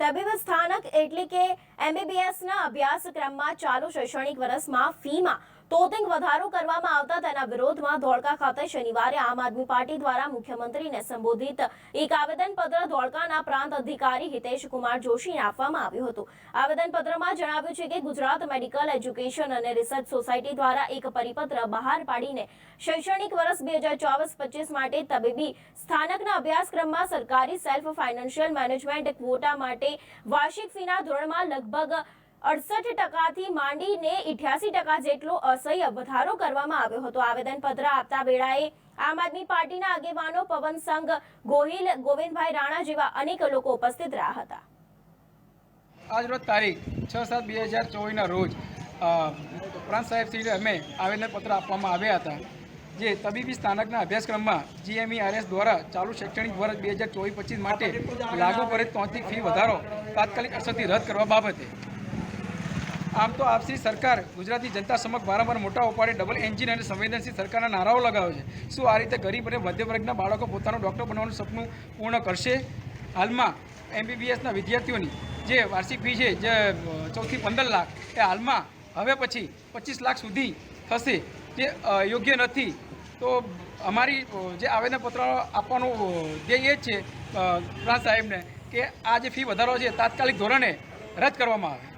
તબીબ સ્થાનક એટલે કે એમબીબીએસના અભ્યાસક્રમમાં ચાલુ શૈક્ષણિક વર્ષમાં ફીમાં તોતિંગ વધારો કરવામાં આવતા તેના વિરોધમાં ધોળકા ખાતે શનિવારે આમ આદમી પાર્ટી દ્વારા મુખ્યમંત્રીને સંબોધિત એક આવેદનપત્ર ધોળકાના પ્રાંત અધિકારી હિતેશ કુમાર જોશીને આપવામાં આવ્યું હતું. આવેદનપત્રમાં જણાવ્યું છે કે ગુજરાત મેડિકલ એજ્યુકેશન અને રિસર્ચ સોસાયટી દ્વારા એક પરિપત્ર બહાર પાડીને શૈક્ષણિક વર્ષ બે હજાર ચોવીસ પચીસ માટે તબીબી સ્થાનકના અભ્યાસક્રમમાં સરકારી સેલ્ફ ફાઇનાન્શિયલ મેનેજમેન્ટ ક્વોટા માટે વાર્ષિક ફીના ધોરણમાં લગભગ અડસઠ ટકાથી માંડીને ઇઠ્યાસી ટકા જેટલો અસહ્ય વધારો કરવામાં આવ્યો હતો. આવેદનપત્ર આપતા વેળાએ આમ આદમી પાર્ટીના આગેવાનો પવન સંઘ, ગોહિલ, ગોવિંદભાઈ રાણા જેવા અનેક લોકો ઉપસ્થિત રહ્યા હતા. આજ રોજ તારીખ છ સાત બે હજાર ચોવીસના રોજ પ્રાંત સાહેબશ્રીને અમે આવેદનપત્ર આપવામાં આવ્યા હતા, જે તબીબી સ્થાનકના અભ્યાસક્રમમાં જીએમઈઆરએસ દ્વારા ચાલુ શૈક્ષણિક વર્ષ બે હજાર ચોવીસ પચીસ માટે લાગુ કરેલ તોંતિક ફી વધારો તાત્કાલિક અસરથી રદ કરવા બાબતે આમ તો આપસી સરકાર ગુજરાતની જનતા સમક્ષ વારંવાર મોટા ઉપાડે ડબલ એન્જિન અને સંવેદનશીલ સરકારના નારાઓ લગાવે છે. શું આ રીતે ગરીબ અને મધ્યવર્ગના બાળકો પોતાનું ડૉક્ટર બનવાનું સપનું પૂર્ણ કરશે? હાલમાં એમબીબીએસના વિદ્યાર્થીઓની જે વાર્ષિક ફી છે, જે ચૌદથી પંદર લાખ, એ હાલમાં હવે પછી પચીસ લાખ સુધી થશે, જે યોગ્ય નથી. તો અમારી જે આવેદનપત્ર આપવાનું ધ્યેય એ જ છે પ્રાંત સાહેબને કે આ જે ફી વધારો છે તાત્કાલિક ધોરણે રદ કરવામાં આવે.